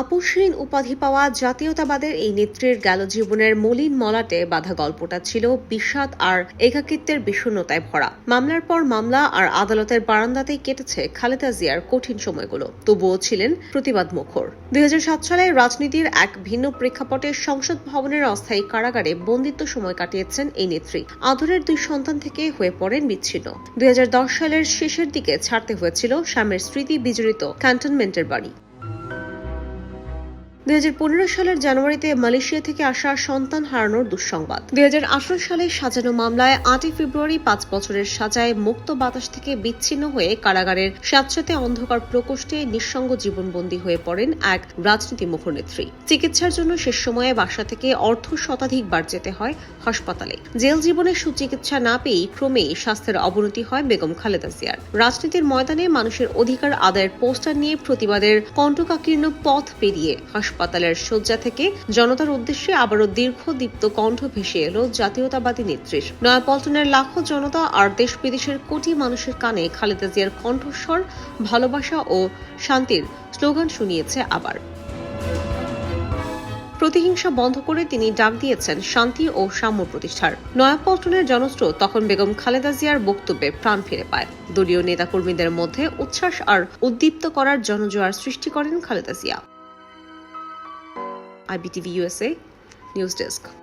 আপসহীন উপাধি পাওয়া জাতীয়তাবাদের এই নেত্রীর গেল জীবনের মলিন মলাটে বাধা গল্পটা ছিল বিষাদ আর একাকিত্বের বিষণ্ণতায় ভরা। মামলার পর মামলা আর আদালতের বারান্দাতেই কেটেছে খালেদা জিয়ার কঠিন সময়গুলো। তবুও ছিলেন প্রতিবাদ মুখর। দুই হাজার সাত সালে রাজনীতির এক ভিন্ন প্রেক্ষাপটে সংসদ ভবনের অস্থায়ী কারাগারে বন্দিত্ব সময় কাটিয়েছেন এই নেত্রী। আদরের দুই সন্তান থেকে হয়ে পড়েন বিচ্ছিন্ন। দুই হাজার দশ সালের শেষের দিকে ছাড়তে হয়েছিল স্বামীর স্মৃতি বিজড়িত ক্যান্টনমেন্টের বাড়ি। দু হাজার পনেরো সালের জানুয়ারিতে মালয়েশিয়া থেকে আসা সন্তান হারানোর দুঃসংবাদ। দু হাজার আঠারো সালে সাজানো মামলায় আটই ফেব্রুয়ারি পাঁচ বছরের সাজায় মুক্ত বাতাস থেকে বিচ্ছিন্ন হয়ে কারাগারের স্যাঁতস্যাঁতে অন্ধকার প্রকোষ্ঠে নিঃসঙ্গ জীবনবন্দী হয়ে পড়েন এক রাজনীতি মুখনেত্রী চিকিৎসার জন্য শেষ সময়ে বাসা থেকে অর্ধ শতাধিকবার যেতে হয় হাসপাতালে। জেল জীবনে সুচিকিৎসা না পেয়েই ক্রমেই স্বাস্থ্যের অবনতি হয় বেগম খালেদা জিয়ার। রাজনীতির ময়দানে মানুষের অধিকার আদায়ের পোস্টার নিয়ে প্রতিবাদের কণ্ঠকাকীর্ণ পথ পেরিয়ে হাসপাতালের শয্যা থেকে জনতার উদ্দেশ্যে আবারও দীর্ঘদীপ্ত কণ্ঠ ভেসে এলো জাতীয়তাবাদী নেত্রীর। নয়াপল্টনের লাখো জনতা আর দেশ বিদেশের কোটি মানুষের কানে খালেদা জিয়ার কণ্ঠস্বর, ভালোবাসা ও শান্তির স্লোগান শুনিয়েছে আবার। প্রতিহিংসা বন্ধ করে তিনি ডাক দিয়েছেন শান্তি ও সাম্য প্রতিষ্ঠার। নয়াপল্টনের জনস্রোত তখন বেগম খালেদা জিয়ার বক্তব্যে প্রাণ ফিরে পায়। দলীয় নেতাকর্মীদের মধ্যে উচ্ছ্বাস আর উদ্দীপ্ত করার জনজোয়ার সৃষ্টি করেন Khaleda Zia. IBTV USA News Desk.